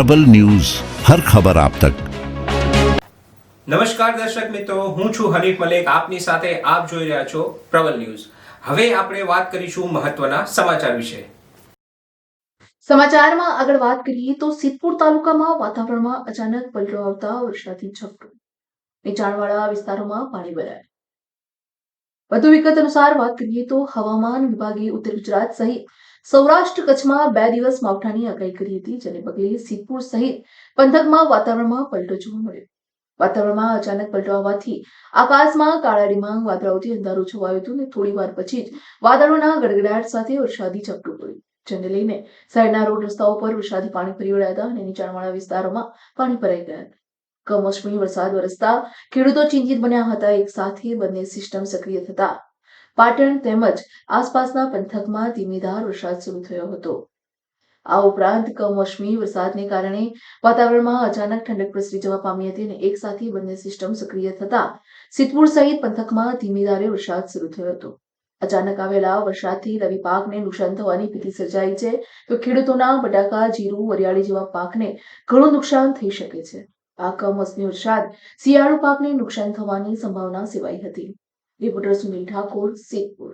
પ્રબલ news હર ખબર આપ તક. નમસ્કાર દર્શક મિત્રો હું છું હરીફ મલેક આપની સાથે આપ જોઈ રહ્યા છો પ્રબલ ન્યૂઝ. હવે આપણે વાત કરીશું મહત્વના સમાચાર વિશે. સમાચારમાં આગળ વાત કરીએ તો સિદ્ધપુર તાલુકામાં વાતાવરણમાં અચાનક પલટો આવતા વરસાદી ઝપટો. નીચાણવાળા વિસ્તારોમાં પાણી ભરાયા. વધુ વિગત અનુસાર વાત કરીએ તો હવામાન વિભાગે ઉત્તર ગુજરાત સહિત સૌરાષ્ટ્ર કચ્છમાં બે દિવસ માવઠાની આગાહી કરી હતી, જેને પગલે સિદ્ધપુર સહિત પંથકમાં વાતાવરણમાં પલટો જોવા મળ્યો. વાતાવરણમાં અચાનક પલટો આવવાથી આકાશમાં કાળા ડિમાંગ વાદળાઓથી અંધારું છવાયું હતું અને થોડી વાર પછી જ વાદળોના ગડગડાટ સાથે વરસાદી ઝપટું પડ્યું. જેને લઈને શહેરના રોડ રસ્તાઓ પર વરસાદી પાણી ફરી વળ્યા હતા અને નીચાણવાળા વિસ્તારોમાં પાણી ભરાઈ ગયા હતા. કમોસમી વરસાદ વરસતા ખેડૂતો ચિંતિત બન્યા હતા. એક સાથે બંને સિસ્ટમ સક્રિય થતા પાટણ તેમજ આસપાસના પંથકમાં ધીમીધાર વરસાદ શરૂ થયો હતો. આ ઉપરાંત કમોસમી વરસાદને કારણે વાતાવરણમાં અચાનક ઠંડક પ્રસરી જવા પામી હતી અને એક સાથે બંને સિસ્ટમ સક્રિય થતા સિદ્ધપુર સહિત પંથકમાં ધીમીધારે વરસાદ શરૂ થયો હતો. અચાનક આવેલા વરસાદથી રવિ પાકને નુકસાન થવાની ભીતિ સર્જાઈ છે તો ખેડૂતોના બટાકા, જીરું, વરિયાળી જેવા પાકને ઘણું નુકસાન થઈ શકે છે. આ કમોસમી વરસાદ શિયાળુ પાકને નુકસાન થવાની સંભાવના સેવાઈ હતી. રિપોર્ટર સુનિલ ઠાકોર સિદ્ધપુર.